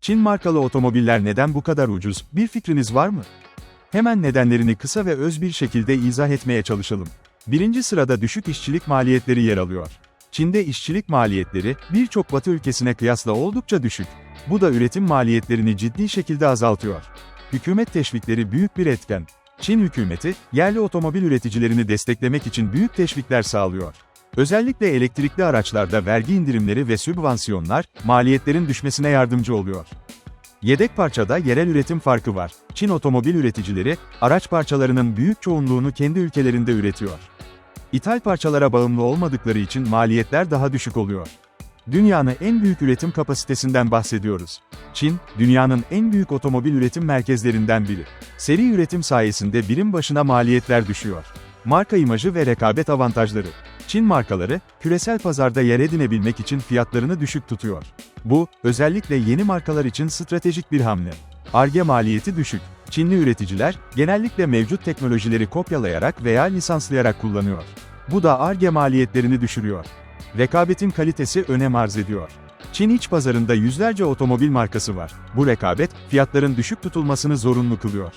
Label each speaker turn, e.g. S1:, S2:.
S1: Çin markalı otomobiller neden bu kadar ucuz? Bir fikriniz var mı? Hemen nedenlerini kısa ve öz bir şekilde izah etmeye çalışalım. Birinci sırada düşük işçilik maliyetleri yer alıyor. Çin'de işçilik maliyetleri, birçok batı ülkesine kıyasla oldukça düşük. Bu da üretim maliyetlerini ciddi şekilde azaltıyor. Hükümet teşvikleri büyük bir etken. Çin hükümeti, yerli otomobil üreticilerini desteklemek için büyük teşvikler sağlıyor. Özellikle elektrikli araçlarda vergi indirimleri ve sübvansiyonlar, maliyetlerin düşmesine yardımcı oluyor. Yedek parçada yerel üretim farkı var. Çin otomobil üreticileri, araç parçalarının büyük çoğunluğunu kendi ülkelerinde üretiyor. İthal parçalara bağımlı olmadıkları için maliyetler daha düşük oluyor. Dünyanın en büyük üretim kapasitesinden bahsediyoruz. Çin, dünyanın en büyük otomobil üretim merkezlerinden biri. Seri üretim sayesinde birim başına maliyetler düşüyor. Marka imajı ve rekabet avantajları. Çin markaları, küresel pazarda yer edinebilmek için fiyatlarını düşük tutuyor. Bu, özellikle yeni markalar için stratejik bir hamle. Arge maliyeti düşük. Çinli üreticiler, genellikle mevcut teknolojileri kopyalayarak veya lisanslayarak kullanıyor. Bu da Arge maliyetlerini düşürüyor. Rekabetin kalitesi önem arz ediyor. Çin iç pazarında yüzlerce otomobil markası var. Bu rekabet, fiyatların düşük tutulmasını zorunlu kılıyor.